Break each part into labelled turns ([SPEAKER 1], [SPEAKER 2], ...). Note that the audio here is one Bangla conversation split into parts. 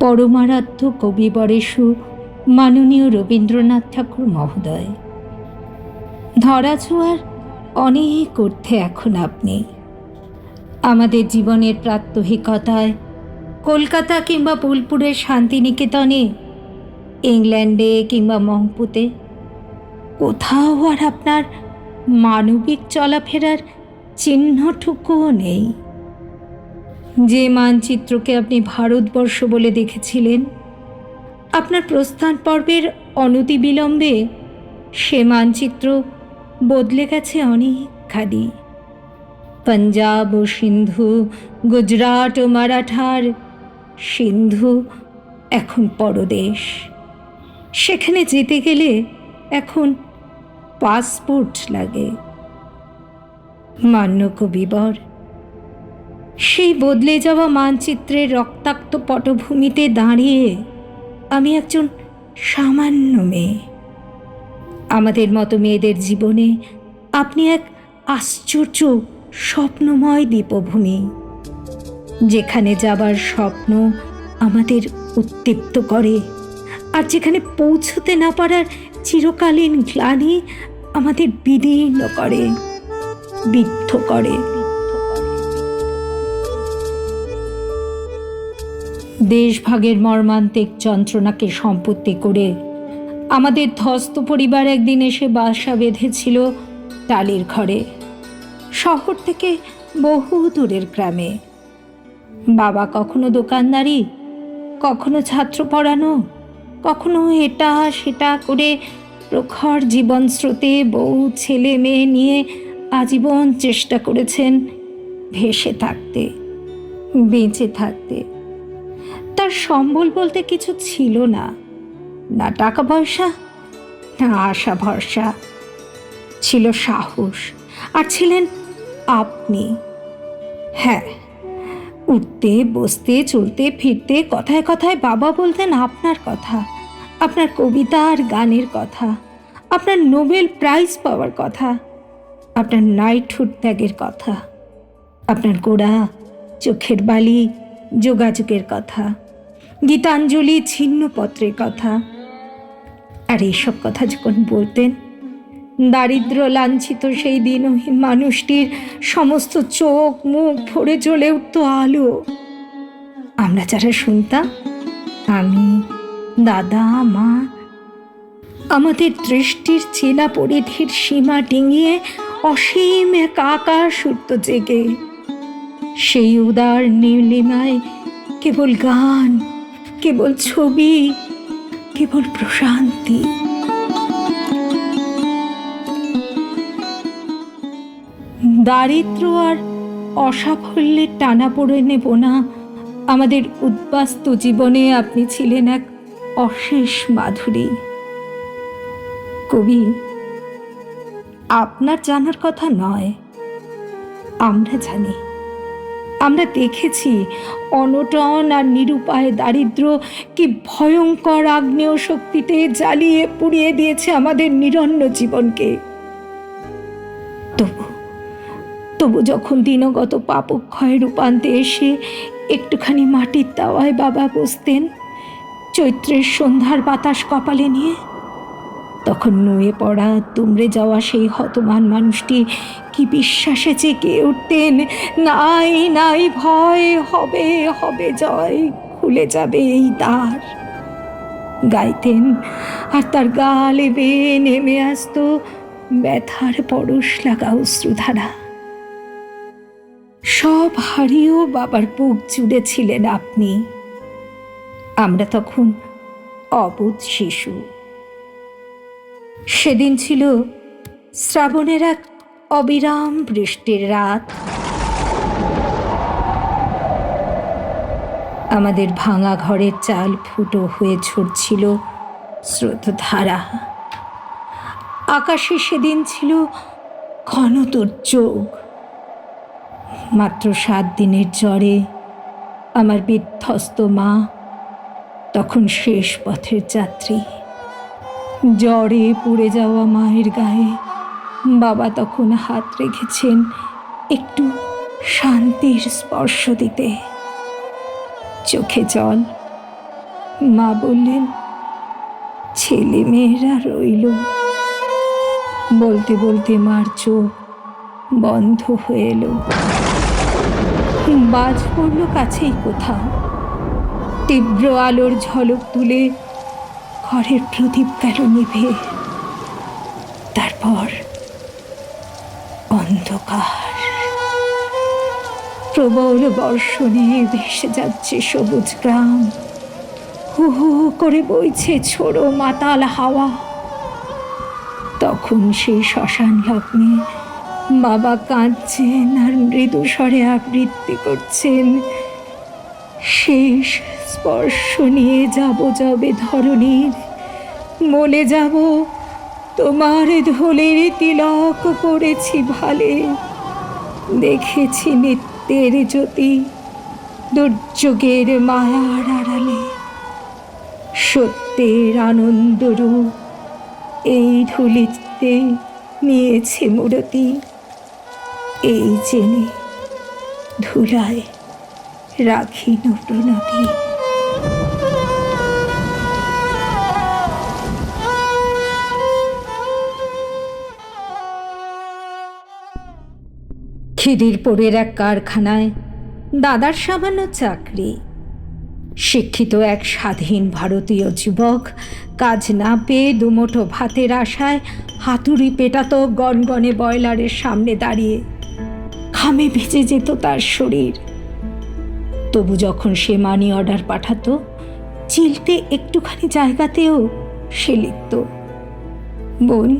[SPEAKER 1] পরমারাধ্য কবিবরেষু মাননীয় রবীন্দ্রনাথ ঠাকুর মহোদয়। ধরাছোঁয়ার অনেক অর্থে এখন আপনি। আমাদের জীবনের প্রাত্যহিকতায় কলকাতা কিংবা বোলপুরের শান্তিনিকেতনে, ইংল্যান্ডে কিংবা মংপুতে, কোথাও আর আপনার মানবিক চলাফেরার চিহ্নটুকুও নেই। যে মানচিত্রকে আপনি ভারতবর্ষ বলে দেখেছিলেন, আপনার প্রস্থান পর্বের অনতিবিলম্বে সে মানচিত্র বদলে গেছে অনেকখানি। পাঞ্জাব ও সিন্ধু, গুজরাট ও মারাঠার সিন্ধু এখন পরদেশ। সেখানে যেতে গেলে এখন পাসপোর্ট লাগে। মান্য কবিবর সেই বদলে যাওয়া মানচিত্রের রক্তাক্ত পটভূমিতে দাঁড়িয়ে আমি একজন সামান্য মেয়ে। আমাদের মতো মেয়েদের জীবনে আপনি এক আশ্চর্য স্বপ্নময় দ্বীপভূমি যেখানে যাবার স্বপ্ন আমাদের উত্তীপ্ত করে আর যেখানে পৌঁছতে না পারার চিরকালীন গ্লানি আমাদের বিদীর্ণ করে, বিদ্ধ করে। দেশভাগের মর্মান্তিক যন্ত্রণাকে সম্পত্তি করে আমাদের ধস্ত পরিবার একদিন এসে বাসা বেঁধেছিল টালির ঘরে, শহর থেকে বহু দূরের গ্রামে। বাবা কখনো দোকানদারি, কখনো ছাত্র পড়ানো, কখনো এটা সেটা করে প্রখর জীবন স্রোতে বউ, ছেলে, মেয়ে নিয়ে আজীবন চেষ্টা করেছেন ভেসে থাকতে, বেঁচে থাকতে। তার সম্বল বলতে কিছু ছিল না। না টাকা পয়সা না আশা ভরসা। ছিল সাহস, আর ছিলেন আপনি। হ্যাঁ উঠতে, বসতে, চলতে, ফিরতে, কথায় কথায় বাবা বলতেন আপনার কথা, আপনার কবিতা আর গানের কথা, আপনার নোবেল প্রাইজ পাওয়ার কথা, আপনার নাইটহুড ত্যাগের কথা, আপনার গোড়া, চোখের বালি যোগাযোগের কথা, গীতাঞ্জলি ছিন্নপত্রের কথা। আর এইসব কথা যখন বলতেন, দারিদ্র লাঞ্ছিত সেই দিনহীন মানুষটির সমস্ত চোখ মুখ ভরে চলে উঠত আলো। আমরা যারা শুনতাম, আমি, দাদা, মা, আমাদের দৃষ্টির চেনা পরিধির সীমা ডিঙিয়ে অসীম এক আকাশ উঠত জেগে। সেই উদার নীলিমায় কেবল গান, কেবল ছবি, কেবল প্রশান্তি। দারিদ্র আর অসাফল্যের টানা পড়ে নেব না। আমাদের উদ্বাস্ত জীবনে আপনি ছিলেন এক অশেষ মাধুরী। কবি, আপনার জানার কথা নয়, আমরা জানি। আমরা দেখেছি অনটন আর নিরুপায় দারিদ্র কি ভয়ঙ্কর আগ্নেয় শক্তিতে জ্বালিয়ে পুড়িয়ে দিয়েছে আমাদের নিরন্ন জীবনকে। তবু তবু যখন দিনগত পাপক্ষয় রূপান্তে এসে একটুখানি মাটির তাওয়ায় বাবা বসতেন, চৈত্রের সন্ধ্যার বাতাস কপালে নিয়ে তখন নুয়ে পড়া তুমড়ে যাওয়া সেই হতমান মানুষটি কি বিশ্বাসে জেগে উঠতেন? নাই নাই, ভয়, হবে হবে জয়, খুলে যাবে এই দ্বার গাইতেন, আর তার গালে বেয়ে নেমে আসতো ব্যথার পরশ লাগা অশ্রুধারা। সব হারিয়েও বাবার বুক জুড়ে ছিলেন আপনি। আমরা তখন অবুধ শিশু। সেদিন ছিল শ্রাবণের এক অবিরাম বৃষ্টির রাত। আমাদের ভাঙা ঘরের চাল ফুটো হয়ে ঝরছিল স্রোতধারা। আকাশে সেদিন ছিল ঘন চোখ। মাত্র সাত দিনের জ্বরে আমার বিধ্বস্ত মা তখন শেষ পথের যাত্রী। জ্বরে পুড়ে যাওয়া মায়ের গায়ে বাবা তখন হাত রেখেছেন একটু শান্তির স্পর্শ দিতে। চোখে জল। মা বললেন, ছেলে মেয়েরা রইল। বলতে বলতে মার চোখ বন্ধ হয়ে এলো। বাজ পড়ল কাছেই কোথাও। তীব্র আলোর ঝলক তুলে ঘরের প্রদীপ গেল নিভে। তারপর অন্ধকার। প্রবল বর্ষণে ভেসে যাচ্ছে সবুজ গ্রাম। হু হু হু করে বইছে ছোড়ো মাতাল হাওয়া। তখন সেই শ্মশান লগ্নে বাবা কাঁদছেন আর মৃদু স্বরে আবৃত্তি করছেন। শেষ স্পর্শ নিয়ে যাব যাবে ধরনীর বলে যাব, তোমার ধোলের তিলক করেছি ভালে। দেখেছি নিত্যের জ্যোতি দুর্যোগের মায়ার আড়ালে। সত্যের আনন্দরূপ এই ধুলিতে নিয়েছে মূরতি। এই জেনে ধুলায় রাখি প্রণতি খিদিরপুরের এক কারখানায় দাদার সামান্য চাকরি। শিক্ষিত এক স্বাধীন ভারতীয় যুবক কাজ না পেয়ে দুমুঠো ভাতের আশায় হাতুড়ি পেটাতো গনগনে বয়লারের সামনে দাঁড়িয়ে। খামে ভিজে যেত তার শরীর। তবু যখন সে মানি অর্ডার পাঠাতো, চিলতে একটুখানি জায়গাতেও সে লিখত, বোন,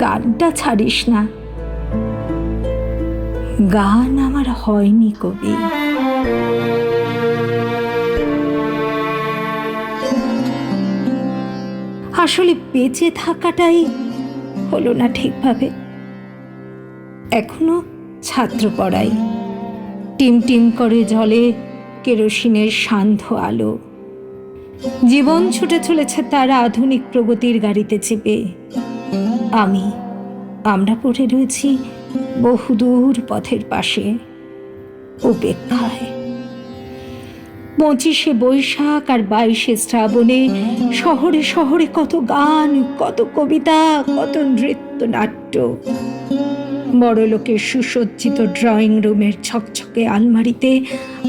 [SPEAKER 1] গানটা ছাড়িস না। গান আমার হয়নি কবি। আসলে বেঁচে থাকাটাই হলো না ঠিকভাবে। এখনও ছাত্র পড়াই। টিম টিম করে জলে কেরোসিনের সান্ধ্য আলো। জীবন ছুটে চলেছে তারা আধুনিক প্রগতির গাড়িতে চেপে। আমি, আমরা পড়ে রয়েছি বহুদূর পথের পাশে উপেক্ষায় পঁচিশে বৈশাখ আর বাইশে শ্রাবণে শহরে শহরে কত গান, কত কবিতা, কত নৃত্য, নাট্য। বড় লোকের সুসজ্জিত ড্রয়িং রুমের ছকছকে আলমারিতে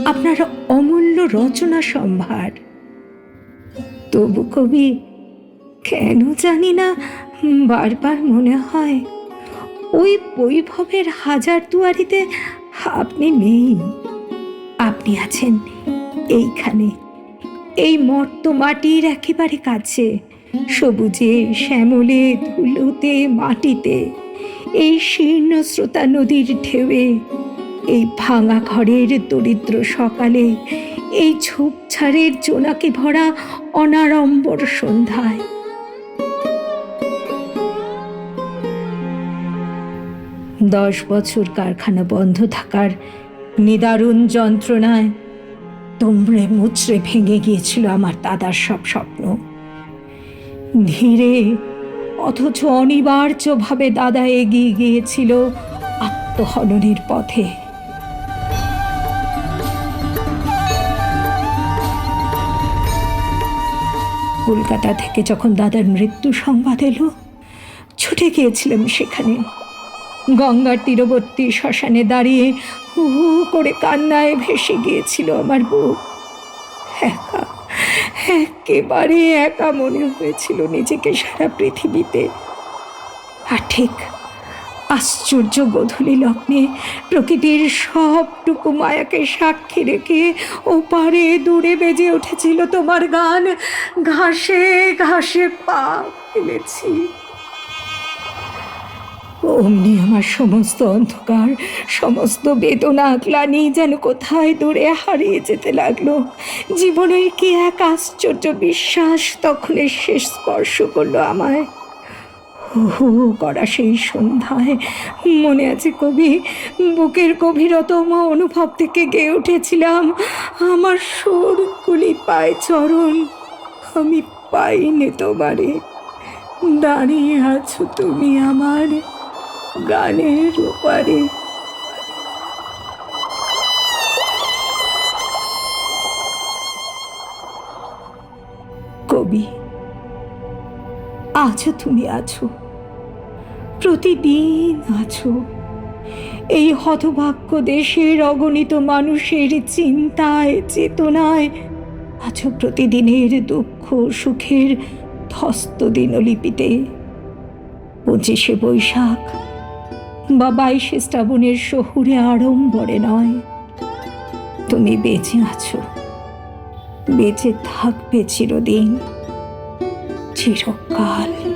[SPEAKER 1] আপনার অমূল্য রচনা সম্ভার। তবু কবি, কেন জানি না, বারবার মনে হয় ওই বৈভবের হাজার দুয়ারিতে আপনি নেই। আপনি আছেন এইখানে। এই মর্ত মাটির একেবারে কাছে, সবুজে, শ্যামলে, ধুলোতে, মাটিতে। এই শীর্ণ স্রোতা নদীর ঢেউয়ে, এই ভাঙা ঘরের দরিদ্র সকালে, এই ঝোপঝাড়ের জোনাকে ভরা অনাড়ম্বর সন্ধ্যায়। দশ বছর কারখানা বন্ধ থাকার নিদারুণ যন্ত্রণায় তোমরে মুচড়ে ভেঙে গিয়েছিল আমার দাদার সব স্বপ্ন। ধীরে, অথচ অনিবার্যভাবে দাদা এগিয়ে গিয়েছিল আত্মহননের পথে। কলকাতা থেকে যখন দাদার মৃত্যু সংবাদ এলো, ছুটে গিয়েছিলাম সেখানে। গঙ্গার তীরবর্তী শ্মশানে দাঁড়িয়ে হু হু করে কান্নায় ভেসে গিয়েছিল আমার বুক একা, একেবারে একা মনে হয়েছিল নিজেকে সারা পৃথিবীতে। আর ঠিক আশ্চর্য গধূলি লগ্নে প্রকৃতির সবটুকু মায়াকে সাক্ষী রেখে ওপারে দূরে বেজে উঠেছিল তোমার গান। ঘাসে ঘাসে পা ফেলেছি। অমনি আমার সমস্ত অন্ধকার, সমস্ত বেদনা গ্লানি যেন কোথায় দূরে হারিয়ে যেতে লাগল। জীবনের কি এক আশ্চর্য বিশ্বাস তখন শেষ স্পর্শ করল আমায়। হু হু করা সেই সন্ধ্যায় মনে আছে কবি, বুকের গভীরতম অনুভব থেকে গেয়ে উঠেছিলাম, আমার সুর কুলি পায় চরণ, আমি পাইনি তোমারে, দাঁড়িয়ে আছো তুমি আমার। গানের ওপারে ভাবি আছো তুমি আছো, প্রতিদিন আছো। এই হতভাগ্য দেশের অগণিত মানুষের চিন্তায়, চেতনায় আছো প্রতিদিনের দুঃখ, সুখের ধস্ত দিনলিপিতে। পঁচিশে বৈশাখ বা বাইশে শ্রাবণের শহুরে আড়ম্বরে নয়। তুমি বেঁচে আছো। বেঁচে থাকবে চিরদিন। চিরকাল।